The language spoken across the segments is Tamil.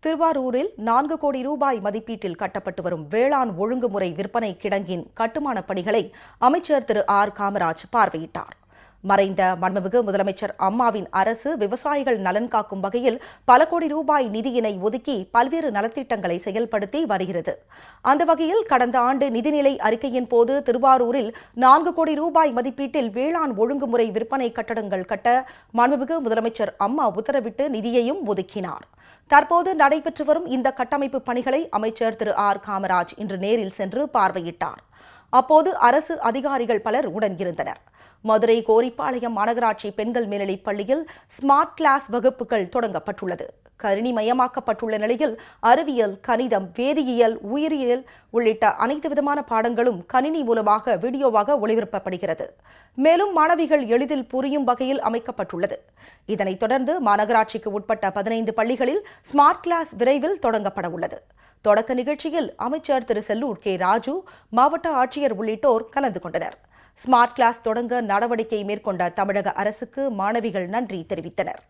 திருவாரூரில் நான்கு கோடி ரூபாய் மதிப்பீட்டில் கட்டப்பட்டு வரும் வேளாண் ஒழுங்குமுறை விற்பனை கிடங்கின் கட்டுமானப் பணிகளை அமைச்சர் திரு ஆர் காமராஜ் பார்வையிட்டார். மறைந்த மன்மமிகு முதலமைச்சர் அம்மாவின் அரசு விவசாயிகள் நலன் காக்கும் வகையில் பல கோடி ரூபாய் நிதியினை ஒதுக்கி பல்வேறு நலத்திட்டங்களை செயல்படுத்தி வருகிறது. அந்த வகையில் கடந்த ஆண்டு நிதிநிலை அறிக்கையின் போது திருவாரூரில் நான்கு கோடி ரூபாய் மதிப்பீட்டில் வேளாண் ஒழுங்குமுறை விற்பனை கட்டடங்கள் கட்ட மாண்புமிகு முதலமைச்சர் அம்மா உத்தரவிட்டு நிதியையும் ஒதுக்கினார். தற்போது நடைபெற்று வரும் இந்த கட்டமைப்பு பணிகளை அமைச்சர் திரு ஆர் காமராஜ் இன்று நேரில் சென்று பார்வையிட்டார். அப்போது அரசு அதிகாரிகள் பலர் உடன் இருந்தனர். மதுரை கோரிப்பாளையம் மாநகராட்சி பெண்கள் மேல்நிலைப் பள்ளியில் ஸ்மார்ட் கிளாஸ் வகுப்புகள் தொடங்கப்பட்டுள்ளது. கணினிமயமாக்கப்பட்டுள்ள நிலையில் அறிவியல் கணிதம் வேதியியல் உயிரியல் உள்ளிட்ட அனைத்து விதமான பாடங்களும் கணினி மூலமாக வீடியோவாக ஒளிபரப்பப்படுகிறது. மேலும் மாணவிகள் எளிதில் புரியும் வகையில் அமைக்கப்பட்டுள்ளது. இதனைத் தொடர்ந்து மாநகராட்சிக்கு உட்பட்ட பதினைந்து பள்ளிகளில் ஸ்மார்ட் கிளாஸ் விரைவில் தொடங்கப்பட உள்ளது. தொடக்க நிகழ்ச்சியில் அமைச்சர் திரு செல்லூர் கே. ராஜு மாவட்ட ஆட்சியர் உள்ளிட்டோர் கலந்து கொண்டனர். ஸ்மார்ட் கிளாஸ் தொடங்க நடவடிக்கை மேற்கொண்ட தமிழக அரசுக்கு மாணவிகள் நன்றி தெரிவித்தனர்.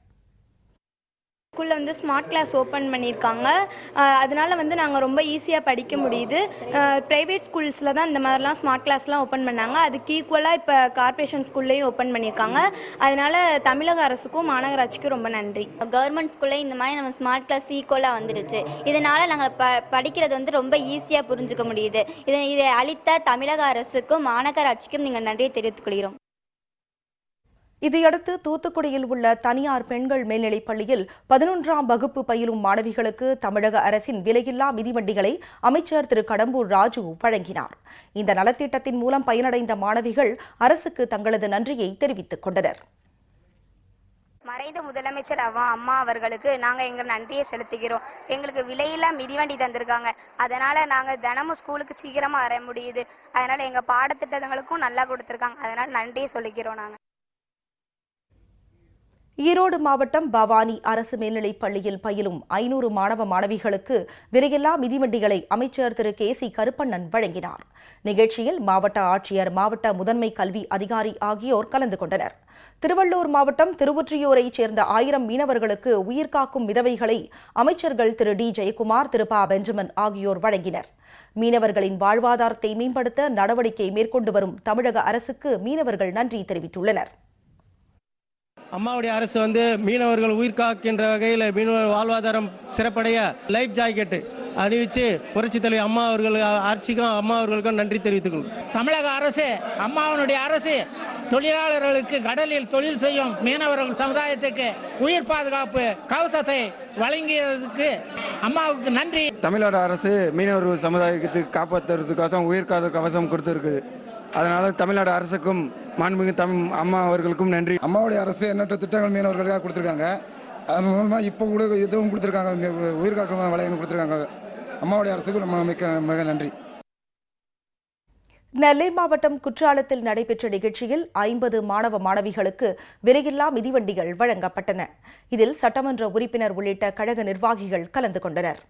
ஸ்கூலில் வந்து ஸ்மார்ட் கிளாஸ் ஓப்பன் பண்ணியிருக்காங்க. அதனால் அதனால வந்து நாங்கள் ரொம்ப ஈஸியாக படிக்க முடியுது. ப்ரைவேட் ஸ்கூல்ஸில் தான் இந்த மாதிரிலாம் ஸ்மார்ட் கிளாஸ்லாம் ஓப்பன் பண்ணாங்க. அதுக்கு ஈக்குவலாக இப்போ கார்ப்பரேஷன் ஸ்கூல்லையும் ஓப்பன் பண்ணியிருக்காங்க. அதனால் தமிழக அரசுக்கும் மாநகராட்சிக்கும் ரொம்ப நன்றி. கவர்மெண்ட் ஸ்கூலில் இந்த மாதிரி நம்ம ஸ்மார்ட் கிளாஸ் ஈக்குவலாக வந்துடுச்சு. இதனால் நாங்கள் ப படிக்கிறது வந்து ரொம்ப ஈஸியாக புரிஞ்சுக்க முடியுது. இதை இதை அளித்த தமிழக அரசுக்கும் மாநகராட்சிக்கும் நீங்கள் நன்றியை தெரிவித்துக் கொள்கிறோம். இதையடுத்து தூத்துக்குடியில் உள்ள தனியார் பெண்கள் மேல்நிலைப் பள்ளியில் பதினொன்றாம் வகுப்பு பயிலும் மாணவிகளுக்கு தமிழக அரசின் விலையில்லா மிதிவண்டிகளை அமைச்சர் திரு கடம்பூர் ராஜு வழங்கினார். இந்த நலத்திட்டத்தின் மூலம் பயனடைந்த மாணவிகள் அரசுக்கு தங்களது நன்றியை தெரிவித்துக் கொண்டனர். மறைந்த முதலமைச்சர் அவா அம்மா அவர்களுக்கு நாங்கள் எங்கள் நன்றியை செலுத்துகிறோம். எங்களுக்கு விலையில்லா மிதிவண்டி தந்திருக்காங்க. அதனால் நாங்கள் தினமும் ஸ்கூலுக்கு சீக்கிரமாக வர முடியுது. அதனால் எங்கள் பாடத்திட்டங்களுக்கும் நல்லா கொடுத்துருக்காங்க. அதனால் நன்றியை சொல்லிக்கிறோம் நாங்கள் ஈரோடு மாவட்டம் பவானி அரசு மேல்நிலைப் பள்ளியில் பயிலும் ஐநூறு மாணவ மாணவிகளுக்கு விரையில்லா மிதிவண்டிகளை அமைச்சர் திரு. கே. சி. கருப்பண்ணன் வழங்கினார். நிகழ்ச்சியில் மாவட்ட ஆட்சியர் மாவட்ட முதன்மை கல்வி அதிகாரி ஆகியோர் கலந்து கொண்டனர். திருவள்ளூர் மாவட்டம் திருவொற்றியூரைச் சேர்ந்த ஆயிரம் மீனவர்களுக்கு உயிர்காக்கும் மிதவைகளை அமைச்சர்கள் திரு. டி. ஜெயக்குமார் திரு. பா. பெஞ்சமின் ஆகியோர் வழங்கினர். மீனவர்களின் வாழ்வாதாரத்தை மேம்படுத்த நடவடிக்கை மேற்கொண்டு வரும் தமிழக அரசுக்கு மீனவர்கள் நன்றி தெரிவித்துள்ளனர். அம்மாவுடைய அரசு வந்து மீனவர்கள் உயிர் காக்கின்ற வகையில் மீனவர் வாழ்வாதாரம் சிறப்படைய லைஃப் ஜாக்கெட்டு அணிவிச்சு புரட்சி தலைவி அம்மா அவர்கள் ஆட்சிக்கும் அம்மா அவர்களுக்கும் நன்றி தெரிவித்துக்கொள்கிறோம் தமிழக அரசு அம்மாவனுடைய அரசு தொழிலாளர்களுக்கு கடலில் தொழில் செய்யும் மீனவர்கள் சமுதாயத்துக்கு உயிர் பாதுகாப்பு கவசத்தை வழங்கியதுக்கு அம்மாவுக்கு நன்றி. தமிழ்நாடு அரசு மீனவர் சமுதாயத்துக்கு காப்பாற்றுறதுக்காக உயிர் காத கவசம் கொடுத்துருக்குது. அதனால தமிழ்நாடு அரசுக்கும் மாண்புமிகு தமிழ் அம்மா அவர்களுக்கும் நன்றி. அம்மாவுடைய அரசு எண்ணற்ற திட்டங்கள் மீனவர்களுக்காக கொடுத்துருக்காங்க. அதன் மூலமாக இப்போ கூட இதுவும் கொடுத்துருக்காங்க. உயிர் காக்கும் வளையம் கொடுத்துருக்காங்க. அம்மாவுடைய அரசுக்கு நம்ம மிக்க மிக நன்றி. நெல்லை மாவட்டம் குற்றாலத்தில் நடைபெற்ற நிகழ்ச்சியில் ஐம்பது மாணவ மாணவிகளுக்கு விலையில்லா மிதிவண்டிகள் வழங்கப்பட்டன. இதில் சட்டமன்ற உறுப்பினர் உள்ளிட்ட கழக நிர்வாகிகள் கலந்து கொண்டனர்.